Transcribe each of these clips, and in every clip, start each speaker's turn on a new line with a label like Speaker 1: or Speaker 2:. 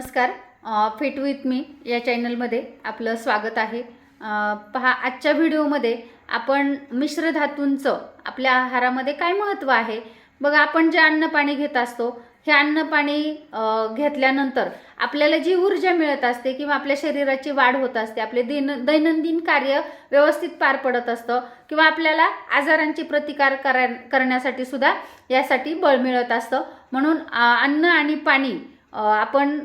Speaker 1: नमस्कार fit with me या चॅनलमध्ये आपलं स्वागत आहे. पहा आजच्या व्हिडिओमध्ये आपण मिश्र धातूंचं आपल्या आहारामध्ये काय महत्त्व आहे? बघा आपण जे अन्न पाणी घेत असतो हे अन्न पाणी घेतल्यानंतर आपल्याला जी ऊर्जा मिळत असते किंवा आपल्या शरीराची वाढ होत असते आपले दिन दैनंदिन कार्य व्यवस्थित पार पडत असतं किंवा आपल्याला आजारांची प्रतिकार करा करण्यासाठी सुद्धा यासाठी बळ मिळत असतं. म्हणून अन्न आणि पाणी आपण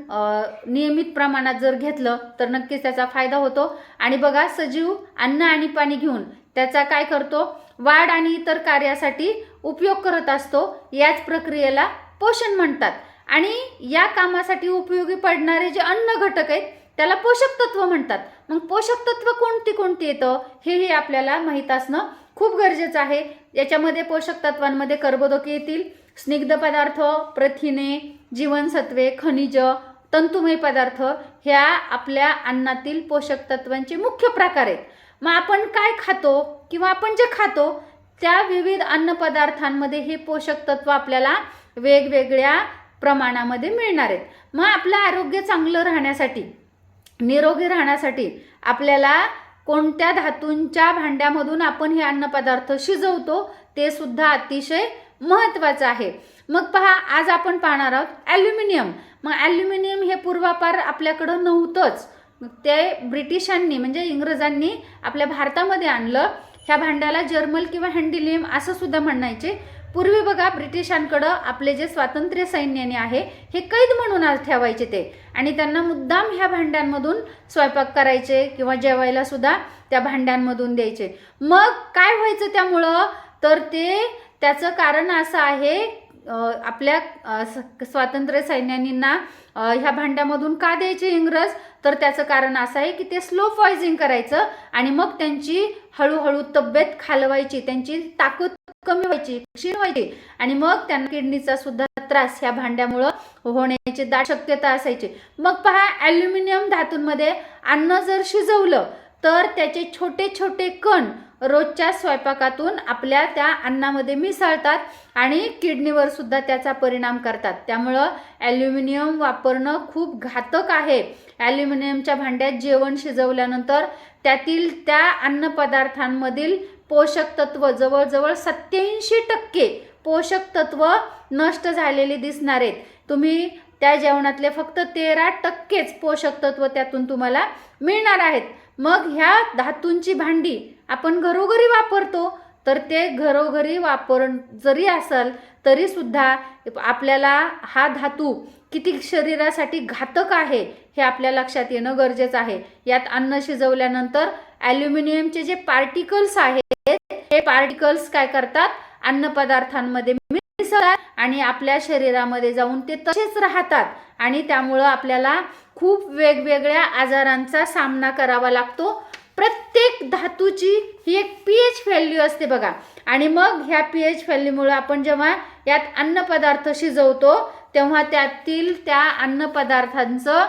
Speaker 1: नियमित प्रमाणात जर घेतलं तर नक्कीच त्याचा फायदा होतो. आणि बघा सजीव अन्न आणि पाणी घेऊन त्याचा काय करतो? वाढ आणि इतर कार्यासाठी उपयोग करत असतो. याच प्रक्रियेला पोषण म्हणतात. आणि या कामासाठी उपयोगी पडणारे जे अन्न घटक आहेत त्याला पोषक तत्व म्हणतात. मग पोषक तत्व कोणती कोणती येतं? हेही आपल्याला माहीत असणं खूप गरजेचं आहे. याच्यामध्ये पोषक तत्वांमध्ये कर्बोदके येतील स्निग्ध पदार्थ प्रथिने जीवनसत्वे खनिज तंतुमय पदार्थ ह्या आपल्या अन्नातील पोषक तत्वांचे मुख्य प्रकार आहेत. मग आपण काय खातो किंवा आपण जे खातो त्या विविध अन्नपदार्थांमध्ये हे पोषक तत्व आपल्याला वेगवेगळ्या प्रमाणामध्ये मिळणार आहेत. मग आपलं आरोग्य चांगलं राहण्यासाठी निरोगी राहण्यासाठी आपल्याला कोणत्या धातूंच्या भांड्यामधून आपण हे अन्नपदार्थ शिजवतो ते सुद्धा अतिशय महत्त्वाचं आहे. मग पहा आज आपण पाहणार आहोत ॲल्युमिनियम. मग ॲल्युमिनियम हे पूर्वापार आपल्याकडं नव्हतंच. ते ब्रिटिशांनी म्हणजे इंग्रजांनी आपल्या भारतामध्ये आणलं. ह्या भांड्याला जर्मल किंवा हँडिलियम असं सुद्धा म्हणायचे. पूर्वी बघा ब्रिटिशांकडं आपले जे स्वातंत्र्य सैन्याने आहे हे कैद म्हणून आज ठेवायचे ते. आणि त्यांना मुद्दाम ह्या भांड्यांमधून स्वयंपाक करायचे किंवा जेवायला सुद्धा त्या भांड्यांमधून द्यायचे. मग काय व्हायचं त्यामुळं? तर ते त्याचं कारण असं आहे आपल्या स्वातंत्र्य सैन्यानींना ह्या भांड्यामधून का द्यायचे इंग्रज? तर त्याचं कारण असं आहे की ते स्लो पॉयझिंग करायचं आणि मग त्यांची हळूहळू तब्येत खालवायची त्यांची ताकद कमी व्हायची क्षीण व्हायची आणि मग त्यांना किडनीचा सुद्धा त्रास ह्या भांड्यामुळं होण्याची दाट शक्यता असायची. मग पहा ॲल्युमिनियम धातूंमध्ये अन्न जर शिजवलं तर त्याचे छोटे छोटे कण रोजच्या स्वयंपाकातून आपल्या त्या अन्नामध्ये मिसळतात आणि किडनीवर सुद्धा त्याचा परिणाम करतात. त्यामुळं ॲल्युमिनियम वापरणं खूप घातक आहे. ॲल्युमिनियमच्या भांड्यात जेवण शिजवल्यानंतर त्यातील त्या अन्नपदार्थांमधील पोषक तत्व जवळजवळ सत्याऐंशी टक्के पोषक तत्व नष्ट झालेले दिसणार आहेत. तुम्ही त्या जेवणातले फक्त तेरा टक्केच पोषक तत्व त्यातून तुम्हाला मिळणार आहेत. मग ह्या धातूंची भांडी आपण घरोघरी वापरतो तर ते घरोघरी वापर जरी असेल तरी सुद्धा आपल्याला हा धातू किती शरीरासाठी घातक आहे हे आपल्या लक्षात येणं गरजेचं आहे. यात अन्न शिजवल्यानंतर ॲल्युमिनियमचे जे पार्टिकल्स आहेत हे पार्टिकल्स काय करतात? अन्नपदार्थांमध्ये मिसळतात आणि आपल्या शरीरामध्ये जाऊन ते तसेच राहतात आणि त्यामुळं आपल्याला खूप वेगवेगळ्या आजारांचा सामना करावा लागतो. प्रत्येक धातूची ही एक पी एच व्हॅल्यू असते बघा. आणि मग ह्या पी एच व्हॅल्यूमुळे आपण जेव्हा यात अन्नपदार्थ शिजवतो तेव्हा त्यातील त्या अन्नपदार्थांचं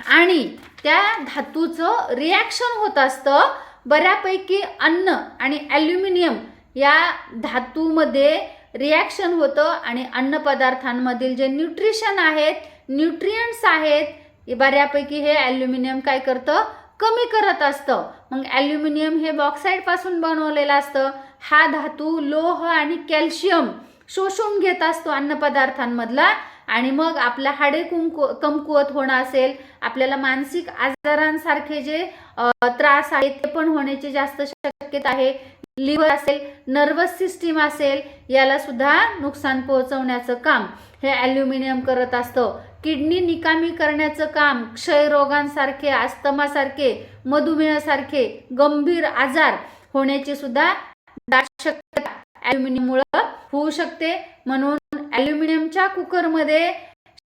Speaker 1: आणि त्या धातूचं रिॲक्शन होत असतं. बऱ्यापैकी अन्न आणि ॲल्युमिनियम या धातूमध्ये रिॲक्शन होतं आणि अन्नपदार्थांमधील जे न्यूट्रिशन आहेत न्यूट्रियंट्स आहेत बऱ्यापैकी हे ॲल्युमिनियम काय करतं? कमी करत असतं. मग ॲल्युमिनियम हे बॉक्साईडपासून बनवलेलं असतं. हा धातू लोह आणि कॅल्शियम शोषून घेत असतो अन्नपदार्थांमधला आणि मग आपल्या हाडे कुंकु कमकुवत होणं असेल आपल्याला मानसिक आजारांसारखे जे त्रास आहेत ते पण होण्याची जास्त शक्यता आहे. लिव्हर असेल नर्वस सिस्टीम असेल याला सुद्धा नुकसान पोहोचवण्याचं काम हे ॲल्युमिनियम करत असतं. किडनी निकामी करण्याचं काम क्षयरोगांसारखे अस्तमासारखे मधुमेहासारखे गंभीर आजार होण्याची सुद्धा दाट शक्यता ॲल्युमिनियममुळं होऊ शकते. म्हणून ॲल्युमिनियमच्या कुकरमध्ये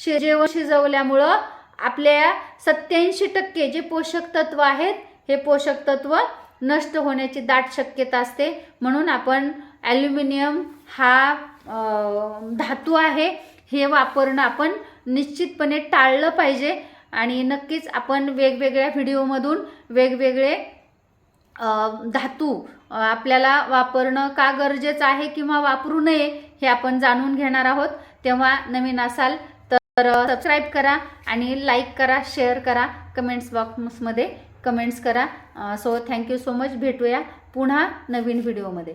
Speaker 1: शे- जेवण शिजवल्यामुळं आपल्या सत्याऐंशी टक्के जे पोषक तत्व आहेत हे पोषक तत्व नष्ट होण्याची दाट शक्यता असते. म्हणून आपण ॲल्युमिनियम हा धातू आहे हे वापरणं आपण निश्चितपणे टाळलं पाहिजे. आणि नक्कीच आपण वेगवेगळ्या व्हिडिओमधून वेगवेगळे धातू आपल्याला वापरणं का गरजेचं आहे किंवा वापरू नये हे आपण जाणून घेणार आहोत. तेव्हा नवीन असाल तर तर सबस्क्राईब करा आणि लाईक करा शेअर करा. कमेंट्स बॉक्समध्ये कमेंट्स करा. सो थँक्यू सो मच भेटूया पुन्हा नवीन व्हिडिओमध्ये.